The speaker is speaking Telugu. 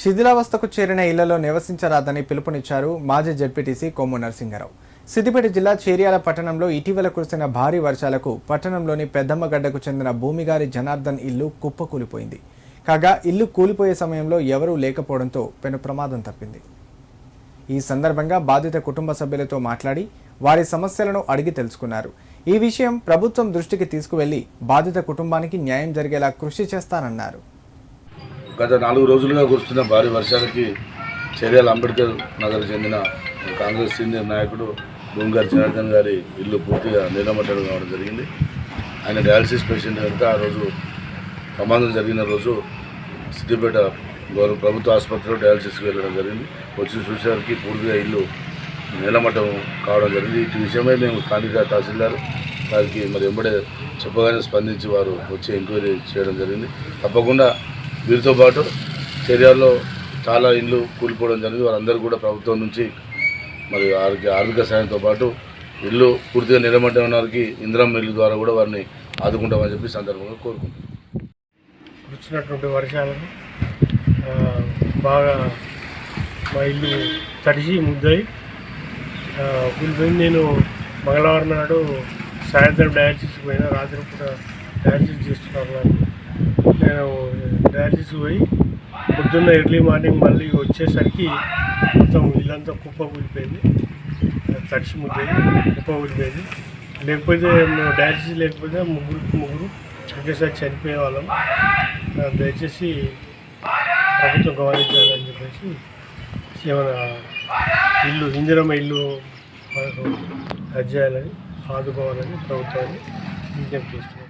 శిథిలావస్థకు చేరిన ఇళ్ళలో నివసించరాదని పిలుపునిచ్చారు మాజీ జడ్పీటీసీ కొమ్ము నరసింహారావు. సిద్దిపేట జిల్లా చేర్యాల పట్టణంలో ఇటీవల కురిసిన భారీ వర్షాలకు పట్టణంలోని పెద్దమ్మగడ్డకు చెందిన భూమిగారి జనార్దన్ ఇల్లు కుప్పకూలిపోయింది. కాగా ఇల్లు కూలిపోయే సమయంలో ఎవరూ లేకపోవడంతో పెను ప్రమాదం తప్పింది. ఈ సందర్భంగా బాధిత కుటుంబ సభ్యులతో మాట్లాడి వారి సమస్యలను అడిగి తెలుసుకున్నారు. ఈ విషయం ప్రభుత్వం దృష్టికి తీసుకువెళ్ళి బాధిత కుటుంబానికి న్యాయం జరిగేలా కృషి చేస్తానన్నారు. గత నాలుగు రోజులుగా కురుస్తున్న భారీ వర్షాలకి చర్యల అంబేద్కర్ నగర్ చెందిన కాంగ్రెస్ సీనియర్ నాయకుడు భూమిగారి జనార్దన్ గారి ఇల్లు పూర్తిగా నీలమట్టడం కావడం జరిగింది. ఆయన డయాలసిస్ పేషెంట్ కనుక ఆ రోజు ప్రమాదం జరిగిన రోజు సిద్దిపేట గౌరవ ప్రభుత్వ ఆసుపత్రిలో డయాలసిస్కి వెళ్ళడం జరిగింది. వచ్చి చూసేసరికి పూర్తిగా ఇల్లు నీలమట్టం కావడం జరిగింది. ఇటు విషయమై మేము స్థానిక తహసీల్దార్ వారికి మరి వెంబడే చెప్పగానే స్పందించి వారు వచ్చి ఎంక్వైరీ చేయడం జరిగింది. తప్పకుండా వీరితో పాటు చర్యల్లో చాలా ఇండ్లు కూలిపోవడం జరిగింది. వారందరూ కూడా ప్రభుత్వం నుంచి మరి వారికి ఆర్థిక సాయంతో పాటు ఇల్లు పూర్తిగా నిలబడిన వారికి ఇంద్రం ఇల్లు ద్వారా కూడా వారిని ఆదుకుంటామని చెప్పి సందర్భంగా కోరుకుంటున్నాం. వచ్చినటువంటి వర్షాలను బాగా మా ఇల్లు తడిసి ముద్దయి. కూలిపోయింది నేను మంగళవారం నాడు సాయంత్రం డయాలసిస్ పోయినా రాత్రి పూట డయాలసిస్ చేస్తున్నారు నాకు నేను డయాలసిస్ పోయి పొద్దున్న ఎర్లీ మార్నింగ్ మళ్ళీ వచ్చేసరికి మొత్తం ఇల్లంతా కుప్ప కూలిపోయింది. తడిసి ముద్దయి కుప్ప కూలిపోయింది. లేకపోతే మేము డయాలసిస్ లేకపోతే ముగ్గురు ముగ్గురు ఒకేసారి చనిపోయే వాళ్ళం. దయచేసి ప్రభుత్వం గమనించాలని చెప్పేసి ఏమైనా ఇల్లు ఇందిరమ్మ ఇల్లు మనకు రద్దు చేయాలని ఆదుకోవాలని ప్రభుత్వాన్ని విజ్ఞప్తి చేస్తున్నాం.